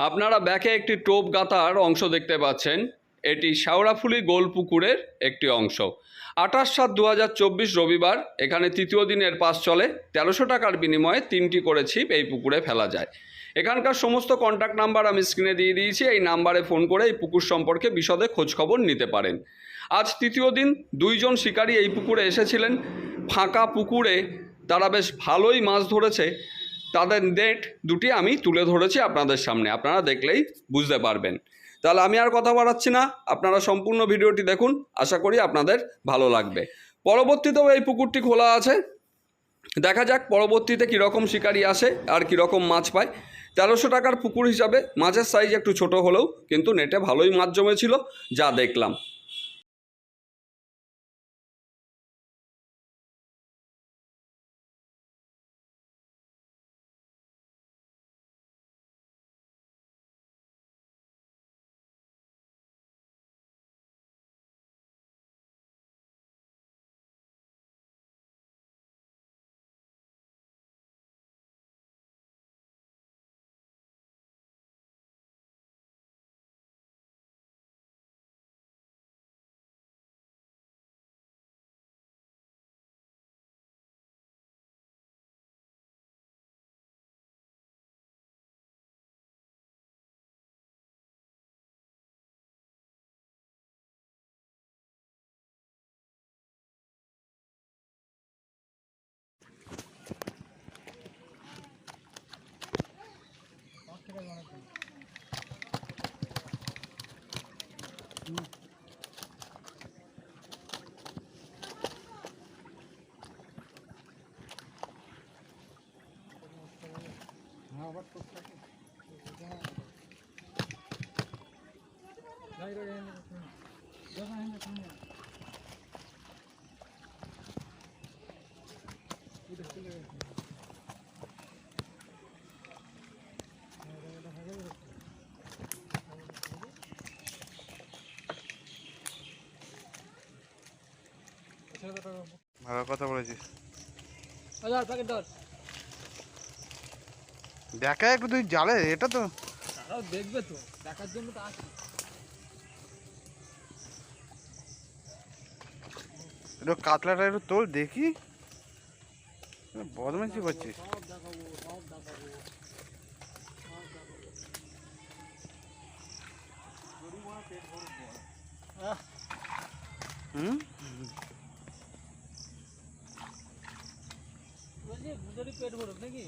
আপনারা ব্যাকে একটি টোপ গাতার অংশ দেখতে পাচ্ছেন। এটি শাওড়াফুলি গোল পুকুরের একটি অংশ। আঠাশ সাত দু রবিবার, এখানে তৃতীয় দিনের পাস চলে। তেরোশো টাকার বিনিময়ে তিনটি করে ছিপ এই পুকুরে ফেলা যায়। এখানকার সমস্ত কন্ট্যাক্ট নাম্বার আমি স্ক্রিনে দিয়ে দিয়েছি। এই নাম্বারে ফোন করে এই পুকুর সম্পর্কে বিশদে খোঁজখবর নিতে পারেন। আজ তৃতীয় দিন, দুইজন শিকারী এই পুকুরে এসেছিলেন। ফাঁকা পুকুরে তারা বেশ ভালোই মাছ ধরেছে। তাদের নেট দুটি আমি তুলে ধরেছি আপনাদের সামনে, আপনারা দেখলেই বুঝতে পারবেন। তাহলে আমি আর কথা বাড়াচ্ছি না, আপনারা সম্পূর্ণ ভিডিওটি দেখুন, আশা করি আপনাদের ভালো লাগবে। পরবর্তীতেও এই পুকুরটি খোলা আছে। দেখা যাক পরবর্তীতে কীরকম শিকারি আসে আর কীরকম মাছ পায়। তেরোশো টাকার পুকুর হিসাবে, মাছের সাইজ একটু ছোট হলেও কিন্তু নেটে ভালোই মাছ জমেছিল, যা দেখলাম। ভালো কথা বলেছিস। ধর প্যাকেট ধর। দেখা একটু তুই জালে এটা তো। তারাও দেখবে তো দেখার জন্য তো আসি একটু কাতলাটা একটু তোল দেখি। বদমাইশি করছিস। হুম? পেট ভরুক নাকি?